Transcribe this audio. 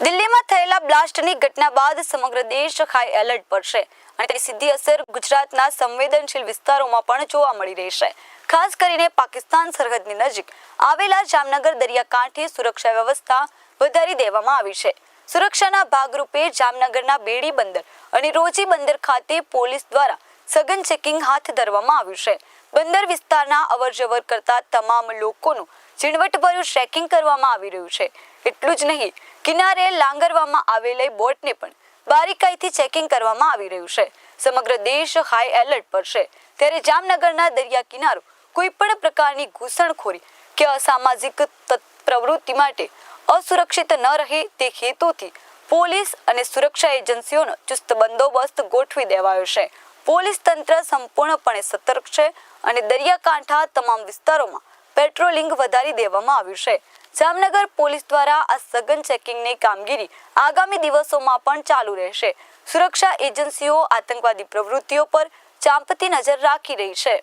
દિલ્હીમાં થયેલા બ્લાસ્ટની ઘટના બાદ સમગ્ર દેશ હાઈ એલર્ટ પર છે અને તેની સીધી અસર ગુજરાતના સંવેદનશીલ વિસ્તારોમાં પણ જોવા મળી રહી છે. ખાસ કરીને પાકિસ્તાન સરહદની નજીક આવેલા જામનગર દરિયાકાંઠે સુરક્ષા વ્યવસ્થા વધારી દેવામાં આવી છે. સુરક્ષાના ભાગરૂપે જામનગરના બેડી બંદર અને રોજી બંદર ખાતે પોલીસ દ્વારા સઘન ચેકિંગ હાથ ધરવામાં આવ્યું છે. બંદર વિસ્તારના અવરજવર કરતા તમામ લોકોનું ઝીણવટભર્યું ચેકિંગ કરવામાં આવી રહ્યું છે. એટલું જ નહીં કિનારે લાંગરવામાં આવેલી બોટને પણ બારીકાઈથી ચેકિંગ કરવામાં આવી રહ્યું છે. સમગ્ર દેશ હાઈ એલર્ટ પર છે. ત્યારે જામનગરના દરિયા કિનારો કોઈ પણ પ્રકારની ઘૂસણખોરી કે અસામાજિક તત- પ્રવૃત્તિ માટે અસુરક્ષિત ન રહે તે હેતુથી પોલીસ અને સુરક્ષા એજન્સીઓનો ચુસ્ત બંદોબસ્ત ગોઠવી દેવાયો છે. પોલીસ તંત્ર સંપૂર્ણપણે સતર્ક છે અને દરિયાકાંઠા તમામ વિસ્તારોમાં પેટ્રોલિંગ વધારી દેવામાં આવ્યું છે. જામનગર પોલીસ દ્વારા આ સઘન ચેકિંગની કામગીરી આગામી દિવસોમાં પણ ચાલુ રહેશે. સુરક્ષા એજન્સીઓ આતંકવાદી પ્રવૃત્તિઓ પર ચાંપતી નજર રાખી રહી છે.